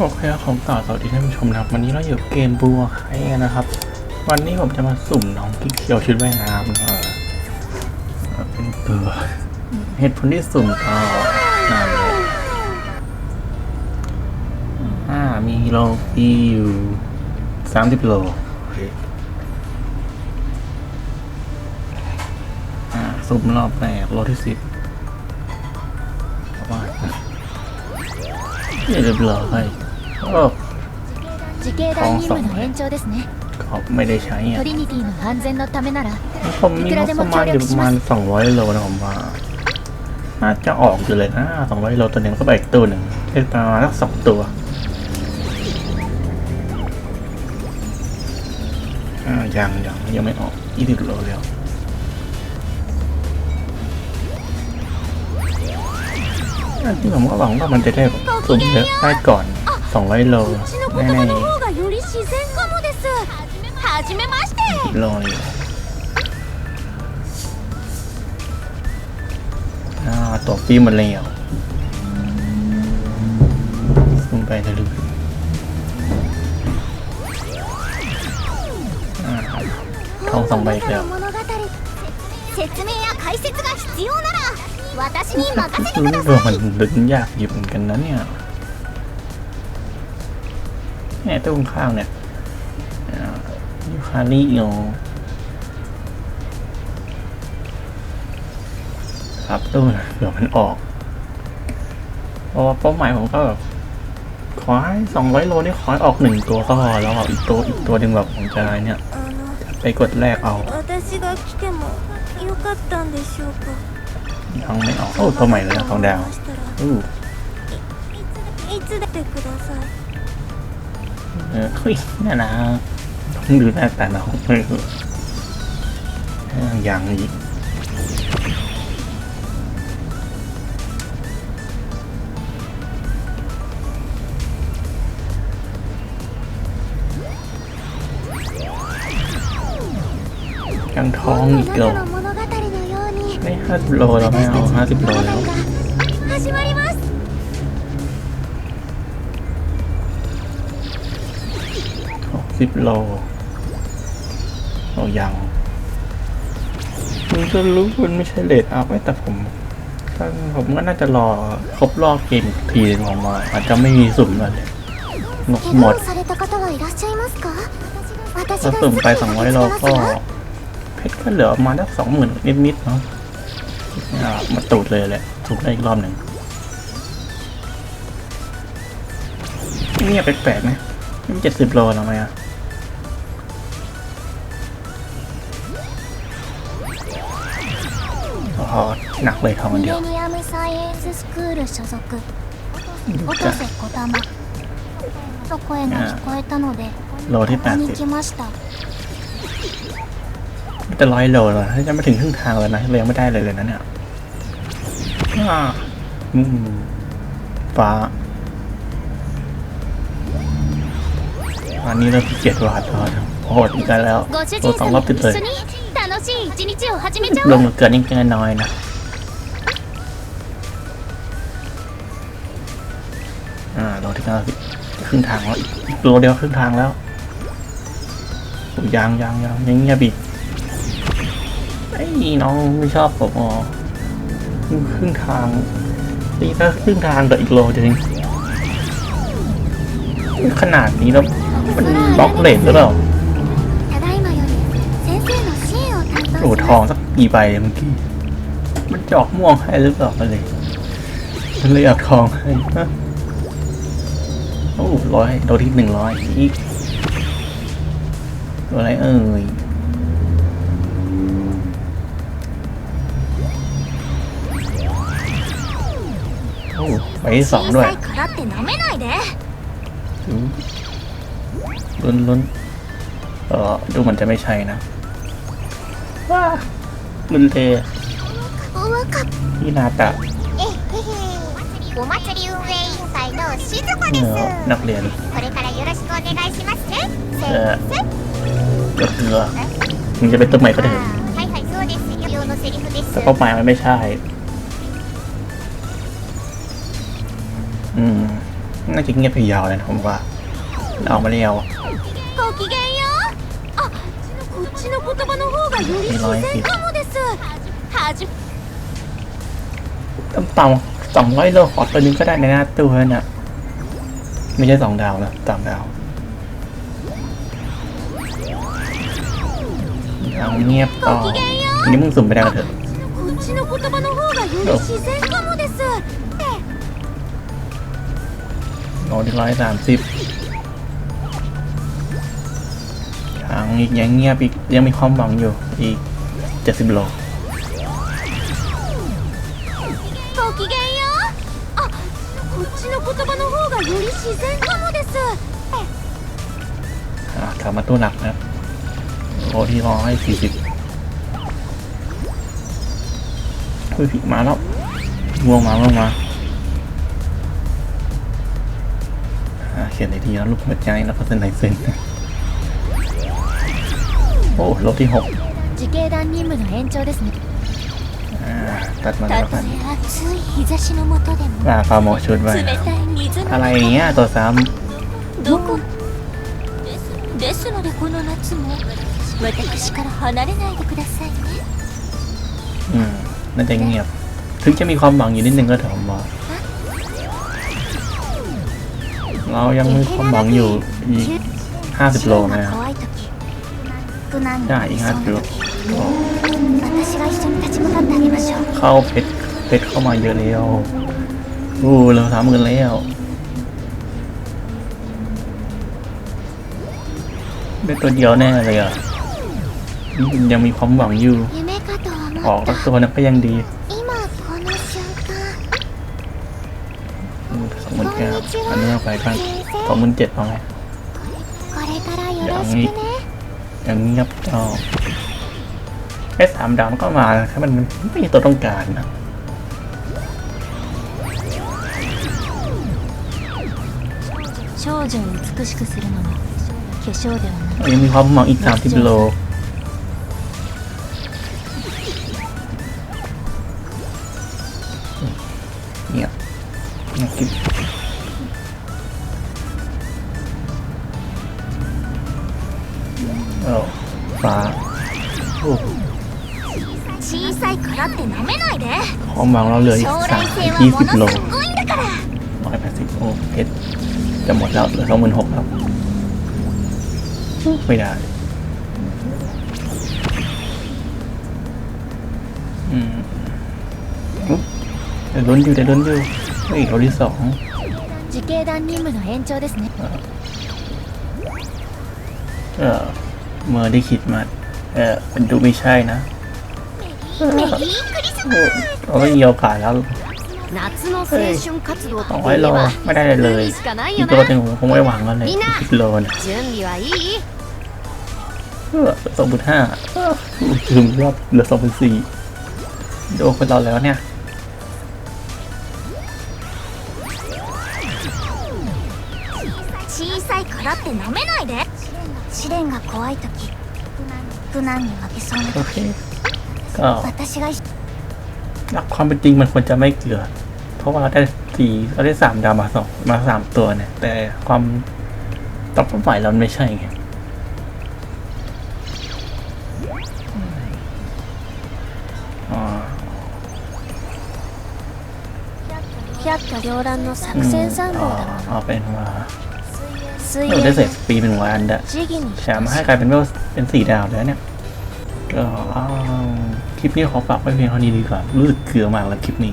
โอเคของต่อสวัสดีท่านผู้ชมนะครับ วันนี้เราอยู่เกมบัวไข่นะครับ วันนี้ผมจะมาสุ่มน้องกิ๊กเขียวชุดว่ายน้ำเออเป็นตัวเหตุผลที่สุ่มก็นั่นเลยอ่ามีโลฟีอยู่สามสิบโลอ่าสุ่มรอบแรกโลที่สิบประมาเรียบร้อย โอ้ 自警団任務の延長ですね ก็ไม่ได้ใช้อ่ะ トリニティの安全のためなら ผมมีงบประมาณอยู่ประมาณสองร้อยโลนะผมว่า น่าจะออกอยู่เลยนะสองร้อยโลตัวหนึ่งก็ไปอีกตัวหนึ่งได้ประมาณสักสองตัว อ่ายังยังยังไม่ออกยี่สิบโลแล้วอันที่ผมก็หวังว่ามันจะได้แบบสุ่มเยอะได้ก่อน 200 โลแน่ลอยต่ตัวฟีมันแล้วขึ้นไปทะลุท้องสองใบแล้วรู้ว่ามันดึงยากหยิบเหมือนกันนะเนี่ย เนี่ยตู้ข้างเนี่ยยูคาริโอครับตู้นะเดี๋ยวมันออกเพราะว่เป้าหมายผมก็แบบขอให้สองร้อยโลนี่ขอออกหนึ่งตัวก็พอแล้วอีกตัวอีกตัวหนึ่งแบบผมจะอะไรเนี่ย ไปกดแรกเอายังไม่ออกโอ้วใหม่เลยนะของดาวอู้ เฮ้ยน่าหน้อดูหน้าตาหนาวเอออย่างอีกยังท้องอีกเกิลไม่ห้าสิบโลแล้วไม่เอาห้าสิบโลแล้ว สิบโลโอ้ยังมันก็รู้คุณไม่ใช่เลดอัพแต่ผมผมก็น่าจะรอครบรอบเกมทีนึงออกมาอาจจะไม่มีสุ่มเลยหมดหมดถ้าสุ่มไปสองร้อยเราก็เพชรก็เหลือมาได้สองหมื่นนิดๆเนาะมาตูดเลยแหละถูกได้อีกรอบหนึ่งเนี่ยแปลกๆไหมมันเจ็ดสิบโลแล้วไหมอะ พอหนักเลยทองเดียวโลที่แปดสิบจะร้อยโลแล้วจะมาถึงครึ่งทางแล้วนะเลยังไม่ได้เลยเลยนะเนี่ยฟ้าอันนี้เราพิเศษรหัสรหัสโหดอีกแล้วตัวสองรอบติดเลย 楽しい一日を始めちゃ ล お ง う เกินยิ่งเกินน้อยนะอ่าโลที่เก้าสิบครึ่งทางแล้วอีกโลเดียวครึ่งทางแล้วโอ้ยยังยังยังยังเงียบอีกไอ้น้องไม่ชอบผมอ๋อครึ่งครึ่งทางตีถ้าครึ่งทางกับอีกโลเดียวเองขนาดนี้แล้วมันบล็อกเลนหรือเปล่า ลทองสักกี่ใบเมื่อกี้ มันจอกม่วงให้หรือเปล่าเลยมันเลยเอาทองให้นะโอ้ร้อยโดนที่หนึ่งร้อยอีกตัวอะไรเอ่ยโอ้ไปสองด้วยลุ้นลุ้นเออดูมันจะไม่ใช่นะ ว้าลุนเท わかっที่นาตะ えへへお祭り運営委員会の静子 เอ です อนักเรียน これからよろしくお願いしますねせえーーก็คือมึงจะเป็นตัวใหม่ก็เถอะ はいはいそうですよのセリフです แต่เป้าหมายมันไม่ใช่ อืม น่าจะเงียบไปยาวเลยนะผมว่าเอามาแล้ว ごきげんようあこ っちの言葉の方がより自然かもですはじ ต่ำๆสองร้อยโลขอตัวนึงก็ได้ในหน้าตัวน่ะ ไม่ใช่สองดาวนะสามดาวเอาเงียบต่ออันนี้มึงสุ่มไปได้กันเถอะ こっちの言葉の方がより自然かもです โอ้ที่ร้อยสามสิบ อียังเงียบอีกยังมีความหวังอยู่อีกเจ็ดสิบโลกลับมาตู้หนักนะโอที่ร้อยสี่สิบเฮ้ยพี่มาแล้ววงมาลงมาเขียนในทีแล้วลูกหัวใจแล้วก็เป็นไหนเส้น โอ้ลบที่หก 自警団任務の延長ですね อ่าตัดมาแล้ว た กั と น え暑い日差しの下でも อ่าฟาโมชุดไว้ 冷たい水の อะไรอย่างเงี้ยตัวซ้ どこですですのでこの夏も私から離れないでくださいね ำอืมน่าจะเงียบ ถึงจะมีความหวังอยู่นิดนึงก็เถอะผมว่าเรายังมีความหวังอยู่อีกห้าสิบโล 試練 นะ が怖い 時苦難に ได้อีกห้าสิบโล 私が一緒に立ち向かってあげましょう เข้าเพชรเพชรเข้ามาเยอะแล้วอู้เราสามหมื่นแล้วได้ตัวเดียวแน่เลยอ่ะยังมีความหวังอยู่ 夢かと ออก 思っ สัก た ตัวนั้นก็ยังดี 今この瞬間 สองหมื่นเก้าอันนี้เอาไปกันสองหมื่นเจ็ดเอาไง これからよろしくね อย่างนี้ครับจอบแค่สามดาวมันก็มานะครัมันไม่มีตัวต้องการนะยังมีความหวังอีกสามสิบโลเนี่ยเนะคย เออฟ้าโอ้ 小さいからって舐めないで ความหวังเราเหลืออีก 将 สาม 来性は ยี่ も สิบโล のすごいんだから ร้อยแปดสิบโอ้เพชรจะหมดแล้วเหลือสองหมื่นหกแล้วไม่ได้ อืมอุ๊บแต่ลุ้นอยู่แต่ลุ้นอยู่เฮ้ยเราที่สอง 自警団任務の延長ですね เออ เมื่อได้คิดมา เออมันดูไม่ใช่นะ メリークリス โอ้เราไม่มีโอกาสแล้ว 夏の青春活動 สองร้อยโลไม่ได้เลยเลย しかない อี よ กตัวห な นึ่งผมคงไม่หวังกันเลยสิบโลนะ 準備はいい เออสองพันห้าถึงรอบเหลือสองพันสี่โดนคนเราแล้วเนี่ย 小さいからって舐めないで 試練が怖い時苦難に負けそうな โอ 時 เค ก็ 私が一 หลักความเป็นจริงมันควรจะไม่เกลือ เพราะว่าเราได้สี่เราได้สามดาวมาสองมาสามตัวเนี่ย แต่ความตอบฝ่ายเราไม่ใช่ไงอ๋อ 百花繚乱の อื 作 ม 戦参 อ๋อ 謀だもの เราได้เสร็จปีเป็นวันดะแถมให้กลายเป็นเวลเป็นสี่ดาวแล้วเนี่ยก็คลิปนี้ขอฝากไว้เพียงเท่านี้ดีกว่ารู้สึกเกลือมากแล้วคลิปนี้